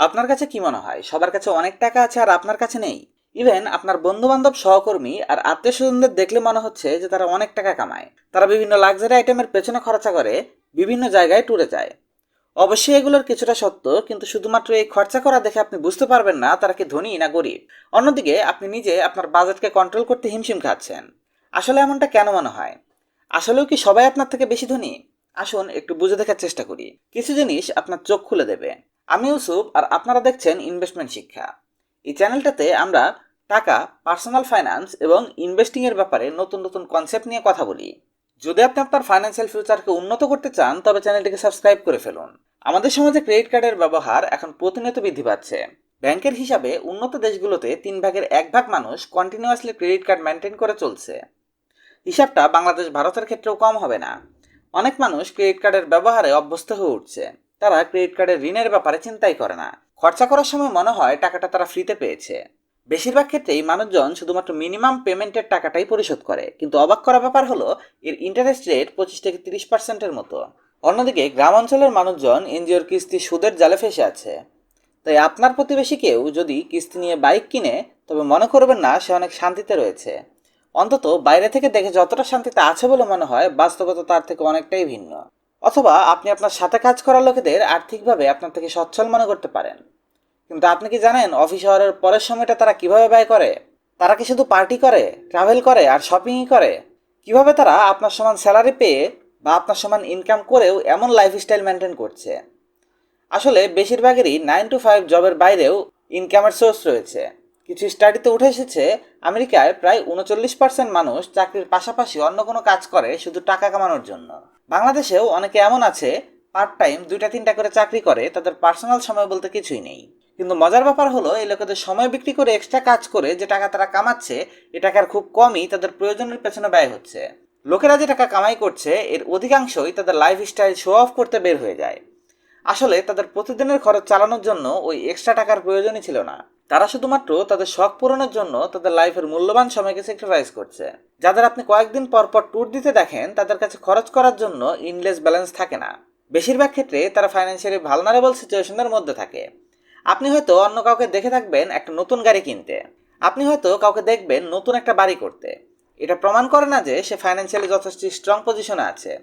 আপনার কাছে কি মনে হয়? সবার কাছে অনেক টাকা আছে আর আপনার কাছে নেই? ইভেন আপনার বন্ধু বান্ধব সহকর্মী আর আত্মীয় স্বজনদের দেখলে মনে হচ্ছে যে তারা অনেক টাকা কামায়। তারা বিভিন্ন লাক্সারি আইটেমের পেছনে খরচা করে, বিভিন্ন জায়গায় ট্যুরে যায়। অবশ্যই এগুলোর কিছুটা সত্য, কিন্তু শুধুমাত্র এই খরচা করা দেখে আপনি বুঝতে পারবেন না তারা কি ধনী না গরিব। অন্যদিকে আপনি নিজে আপনার বাজেটকে কন্ট্রোল করতে হিমশিম খাচ্ছেন। আসলে এমনটা কেন মনে হয়? আসলেও কি সবাই আপনার থেকে বেশি ধনী? আসুন একটু বুঝে দেখার চেষ্টা করি। কিছু জিনিস আপনার চোখ খুলে দেবে। আমি ইউসুফ আর আপনারা দেখছেন ইনভেস্টমেন্ট শিক্ষা এই চ্যানেলটাতে আমরা টাকা পার্সোনাল ফাইন্যান্স এবং ইনভেস্টিং এর ব্যাপারে নতুন নতুন কনসেপ্ট নিয়ে কথা বলি। যদি আপনি আপনার ফাইন্যান্সিয়াল ফিউচারকে উন্নত করতে চান, তবে চ্যানেলটিকে সাবস্ক্রাইব করে ফেলুন। আমাদের সমাজে ক্রেডিট কার্ডের ব্যবহার এখন প্রতিনিয়ত বৃদ্ধি পাচ্ছে। ব্যাংকের হিসাবে উন্নত দেশগুলোতে তিন ভাগের এক ভাগ মানুষ কন্টিনিউয়াসলি ক্রেডিট কার্ড মেনটেন করে চলছে। হিসাবটা বাংলাদেশ, ভারতের ক্ষেত্রেও কম হবে না। অনেক মানুষ ক্রেডিট কার্ডের ব্যবহারে অভ্যস্ত হয়ে উঠছে। তারা ক্রেডিট কার্ডের ঋণের ব্যাপারে চিন্তাই করে না। খরচা করার সময় মনে হয় টাকাটা তারা ফ্রিতে পেয়েছে। বেশিরভাগ ক্ষেত্রেই মানুষজন শুধুমাত্র মিনিমাম পেমেন্টের টাকাটাই পরিশোধ করে। কিন্তু অবাক করা ব্যাপার হলো, এর ইন্টারেস্ট রেট পঁচিশ থেকে তিরিশ পার্সেন্টের মতো। অন্যদিকে গ্রাম অঞ্চলের মানুষজন এনজিওর কিস্তি সুদের জালে ফেসে আছে। তাই আপনার প্রতিবেশী কেউ যদি কিস্তি নিয়ে বাইক কিনে, তবে মনে করবেন না সে অনেক শান্তিতে রয়েছে। অন্তত বাইরে থেকে দেখে যতটা শান্তিতে আছে বলে মনে হয়, বাস্তবতা তার থেকে অনেকটাই ভিন্ন। অথবা আপনি আপনার সাথে কাজ করা লোকেদের আর্থিকভাবে আপনার থেকে সচ্ছল মনে করতে পারেন। কিন্তু আপনি কি জানেন অফিস আওয়ারের পরের সময়টা তারা কীভাবে ব্যয় করে? তারা কি শুধু পার্টি করে, ট্রাভেল করে আর শপিংই করে? কীভাবে তারা আপনার সমান স্যালারি পেয়ে বা আপনার সমান ইনকাম করেও এমন লাইফস্টাইল মেনটেন করছে? আসলে বেশিরভাগেরই নাইন টু ফাইভ জবের বাইরেও ইনকামের সোর্স রয়েছে। কিছু স্টাডিতে উঠে এসেছে, আমেরিকায় প্রায় উনচল্লিশ পার্সেন্ট মানুষ চাকরির পাশাপাশি অন্য কোনো কাজ করে শুধু টাকা কামানোর জন্য। বাংলাদেশেও অনেকে এমন আছে পার্ট টাইম দুইটা তিনটা করে চাকরি করে, তাদের পার্সোনাল সময় বলতে কিছুই নেই। কিন্তু মজার ব্যাপার হলো, এই লোকেদের সময় বিক্রি করে এক্সট্রা কাজ করে যে টাকা তারা কামাচ্ছে, এ টাকার খুব কমই তাদের প্রয়োজনের পেছনে ব্যয় হচ্ছে। লোকেরা যে টাকা কামাই করছে, এর অধিকাংশই তাদের লাইফস্টাইল শো অফ করতে বের হয়ে যায়। আসলে তাদের প্রতিদিনের খরচ চালানোর জন্য ওই এক্সট্রা টাকার প্রয়োজনই ছিল না। তারা শুধুমাত্র তাদের শখ পূরণের জন্য তাদের লাইফের মূল্যবান সময়কে স্যাক্রিফাইস করছে। যাদের আপনি কয়েকদিন পর পর ট্যুর দিতে দেখেন, তাদের কাছে খরচ করার জন্য ইনলেস ব্যালেন্স থাকে না। বেশিরভাগ ক্ষেত্রে তারা ফাইন্যান্সিয়ালি ভালনারেবল সিচুয়েশনের মধ্যে থাকে। আপনি হয়তো অন্য কাউকে দেখে থাকবেন একটা নতুন গাড়ি কিনতে। আপনি হয়তো কাউকে দেখবেন নতুন একটা বাড়ি করতে। এটা প্রমাণ করে না যে সে ফাইন্যান্সিয়ালি যথেষ্ট স্ট্রং পজিশনে আছে।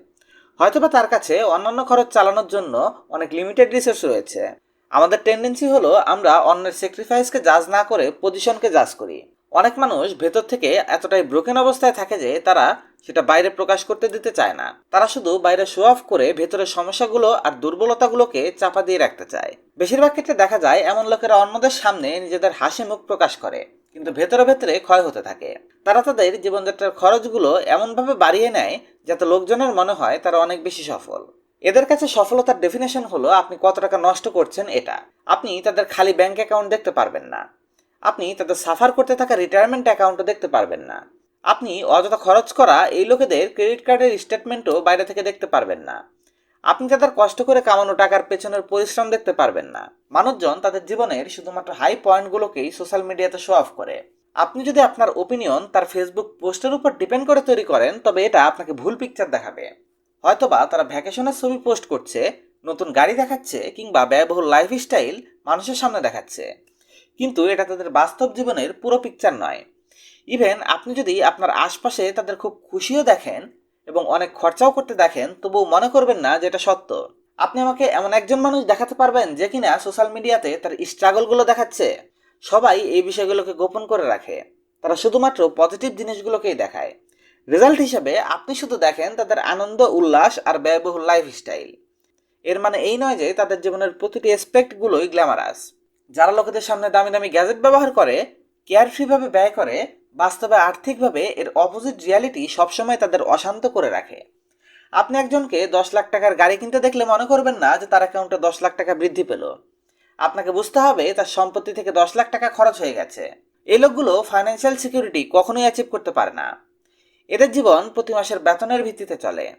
হয়তোবা তার কাছে অন্যান্য খরচ চালানোর জন্য অনেক লিমিটেড রিসোর্স রয়েছে। আমাদের টেন্ডেন্সি হলো আমরা অন্যের স্যাক্রিফাইসকে জাজ না করে পজিশনকে জাজ করি। অনেক মানুষ ভেতর থেকে এতটাই ব্রোকেন অবস্থায় থাকে যে তারা সেটা বাইরে প্রকাশ করতে দিতে চায় না। তারা শুধু বাইরে শো অফ করে ভেতরের সমস্যাগুলো আর দুর্বলতাগুলোকে চাপা দিয়ে রাখতে চায়। বেশিরভাগ ক্ষেত্রে দেখা যায় এমন লোকেরা অন্যদের সামনে নিজেদের হাসি মুখ প্রকাশ করে, কিন্তু ভেতরে ভেতরে ক্ষয় হতে থাকে। তারা তাদের জীবনযাত্রার খরচগুলো এমনভাবে বাড়িয়ে নেয় যাতে লোকজনের মনে হয় তারা অনেক বেশি সফল। এদের কাছে সফলতার ডেফিনেশন হলো আপনি কত টাকা নষ্ট করছেন এটা। আপনি তাদের খালি ব্যাংক অ্যাকাউন্ট দেখতে পারবেন না। আপনি তাদের সাফার করতে থাকা রিটায়ারমেন্ট অ্যাকাউন্টও দেখতে পারবেন না। আপনি অযথা খরচ করা এই লোকেদের ক্রেডিট কার্ডের স্টেটমেন্টও বাইরে থেকে দেখতে পারবেন না। আপনি তাদের কষ্ট করে কামানো টাকার পেছনের পরিশ্রম দেখতে পারবেন না। মানুষজন তাদের জীবনের শুধুমাত্র হাই পয়েন্টগুলোকেই সোশ্যাল মিডিয়াতে শো অফ করে। আপনি যদি আপনার ওপিনিয়ন তার ফেসবুক পোস্টের উপর ডিপেন্ড করে তৈরি করেন, তবে এটা আপনাকে ভুল পিকচার দেখাবে। হয়তোবা তারা ভ্যাকেশনের ছবি পোস্ট করছে, নতুন গাড়ি দেখাচ্ছে কিংবা ব্যয়বহুল লাইফস্টাইল মানুষের সামনে দেখাচ্ছে। কিন্তু এটা তাদের বাস্তব জীবনের পুরো পিকচার নয়। ইভেন আপনি যদি আপনার আশপাশে তাদের খুব খুশিও দেখেন এবং অনেক খরচাও করতে দেখেন, তবুও মনে করবেন না যে এটা সত্য। আপনি আমাকে এমন একজন মানুষ দেখাতে পারবেন যে কিনা সোশ্যাল মিডিয়াতে তার স্ট্রাগলগুলো দেখাচ্ছে। সবাই এই বিষয়গুলোকে গোপন করে রাখে। তারা শুধুমাত্র পজিটিভ জিনিসগুলোকেই দেখায়। রেজাল্ট হিসাবে আপনি শুধু দেখেন তাদের আনন্দ, উল্লাস আর ব্যয়বহুল লাইফস্টাইল এর মানে এই নয় যে তাদের জীবনের প্রতিটি অ্যাসপেক্টগুলোই গ্ল্যামারাস যারা লোকেদের সামনে দামি দামি গ্যাজেট ব্যবহার করে কেয়ারফ্রিভাবে ব্যয় করে, বাস্তবে আর্থিকভাবে এর অপোজিট রিয়ালিটি সবসময় তাদের অশান্ত করে রাখে। আপনি একজনকে দশ লাখ টাকার গাড়ি কিনতে দেখলে মনে করবেন না যে তার অ্যাকাউন্টে দশ লাখ টাকা বৃদ্ধি পেল। আপনাকে বুঝতে হবে তার সম্পত্তি থেকে দশ লাখ টাকা খরচ হয়ে গেছে। এই লোকগুলো ফাইন্যান্সিয়াল সিকিউরিটি কখনোই অ্যাচিভ করতে পারে না। এদের জীবন প্রতি মাসের বেতনের ভিত্তিতে চলে।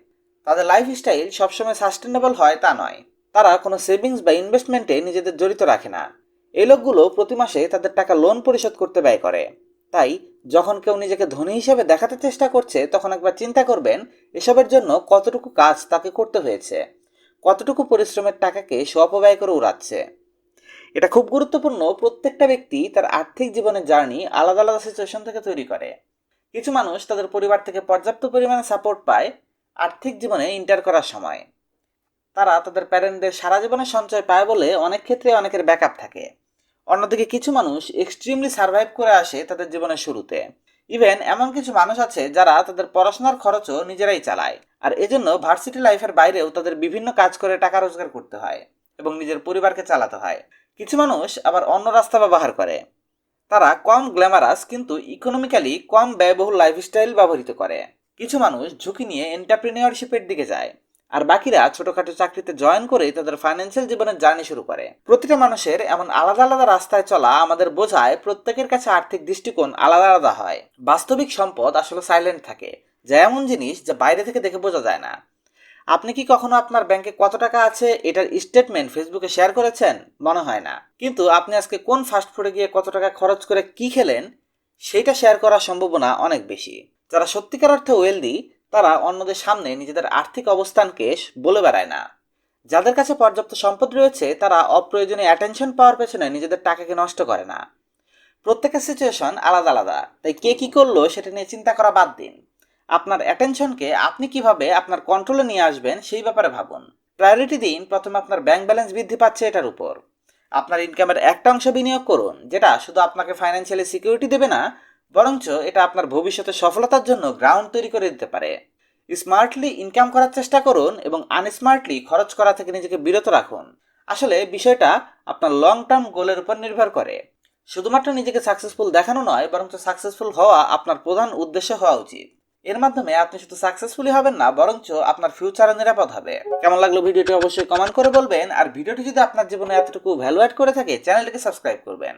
তাদের লাইফস্টাইল সবসময় সাস্টেনেবল হয় তা নয়। তারা কোনো সেভিংস বা ইনভেস্টমেন্টে নিজেদের জড়িত রাখে না। এই লোকগুলো প্রতি মাসে তাদের টাকা লোন পরিশোধ করতে ব্যয় করে। তাই যখন কেউ নিজেকে ধনী হিসেবে দেখাতে চেষ্টা করছে, তখন একবার চিন্তা করবেন, এসবের জন্য কতটুকু কাজ তাকে করতে হয়েছে? কতটুকু পরিশ্রমের টাকাকে সে অপব্যয় করে উড়াচ্ছে? এটা খুব গুরুত্বপূর্ণ প্রত্যেকটা ব্যক্তি তার আর্থিক জীবনের জার্নি আলাদা আলাদা সিচুয়েশন থেকে তৈরি করে। কিছু মানুষ তাদের পরিবার থেকে পর্যাপ্ত পরিমাণে সাপোর্ট পায় আর্থিক জীবনে ইন্টার করার সময়। তারা তাদের প্যারেন্টদের সারা জীবনের সঞ্চয় পায় বলে অনেক ক্ষেত্রে অনেকের ব্যাকআপ থাকে। অন্যদিকে কিছু মানুষ এক্সট্রিমলি সার্ভাইভ করে আসে তাদের জীবনের শুরুতে। ইভেন এমন কিছু মানুষ আছে যারা তাদের পড়াশোনার খরচও নিজেরাই চালায় আর এজন্য ভার্সিটি লাইফের বাইরেও তাদের বিভিন্ন কাজ করে টাকা রোজগার করতে হয় এবং নিজের পরিবারকে চালাতে হয়। কিছু মানুষ আবার অন্য রাস্তা ব্যবহার করে। তারা কম গ্ল্যামারাস কিন্তু ইকোনমিক্যালি কম ব্যয়বহুল লাইফস্টাইল ব্যবহৃত করে। কিছু মানুষ ঝুঁকি নিয়ে এন্টারপ্রিনিয়রশিপের দিকে যায়, আর বাকিরা ছোটখাটো চাকরিতে জয়েন করে তাদের ফাইন্যান্সিয়াল জীবনের জার্নি শুরু করে। প্রতিটা মানুষের এমন আলাদা আলাদা রাস্তায় চলা আমাদের বোঝায় প্রত্যেকের কাছে আর্থিক দৃষ্টিকোণ আলাদা আলাদা হয়। বাস্তবিক সম্পদ আসলে সাইলেন্ট থাকে, যা এমন জিনিস যা বাইরে থেকে দেখে বোঝা যায় না। আপনি কি কখনো আপনার ব্যাংকে কত টাকা আছে এটার স্টেটমেন্ট ফেসবুকে শেয়ার করেছেন? মনে হয় না। কিন্তু আপনি আজকে কোন ফাস্ট ফুডে গিয়ে কত টাকা খরচ করে কি খেলেন, সেটা শেয়ার করার সম্ভাবনা অনেক বেশি। যারা সত্যিকার অর্থে ওয়েলদি তারা অন্যদের সামনে নিজেদের আর্থিক অবস্থানকে বলে বেড়ায় না। যাদের কাছে পর্যাপ্ত সম্পদ রয়েছে, তারা অপ্রয়োজনীয় অ্যাটেনশন পাওয়ার পেছনে নিজেদের টাকাকে নষ্ট করে না। প্রত্যেকের সিচুয়েশন আলাদা আলাদা। তাই কে কি করল, সেটা নিয়ে চিন্তা করা বাদ দিন। আপনার অ্যাটেনশনকে আপনি কীভাবে আপনার কন্ট্রোলে নিয়ে আসবেন সেই ব্যাপারে ভাবুন। প্রায়োরিটি দিন, প্রথমে আপনার ব্যাংক ব্যালেন্স বৃদ্ধি পাচ্ছে এটার উপর। আপনার ইনকামের একটা অংশ বিনিয়োগ করুন, যেটা শুধু আপনাকে ফাইন্যান্সিয়ালি সিকিউরিটি দেবে না, বরঞ্চ এটা আপনার ভবিষ্যতে সফলতার জন্য গ্রাউন্ড তৈরি করে দিতে পারে। স্মার্টলি ইনকাম করার চেষ্টা করুন এবং আনস্মার্টলি খরচ করা থেকে নিজেকে বিরত রাখুন। আসলে বিষয়টা আপনার লং টার্ম গোলের উপর নির্ভর করে। শুধুমাত্র নিজেকে সাকসেসফুল দেখানো নয়, বরঞ্চ সাকসেসফুল হওয়া আপনার প্রধান উদ্দেশ্য হওয়া উচিত। এর মাধ্যমে আপনি শুধু সাকসেসফুলি হবেন না, বরঞ্চ আপনার ফিউচারও নিরাপদ হবে। কেমন লাগল ভিডিওটি অবশ্যই কমেন্ট করে বলবেন, আর ভিডিওটি যদি আপনার জীবনে এতটুকু ভ্যালু অ্যাড করে থাকে চ্যানেলটিকে সাবস্ক্রাইব করবেন।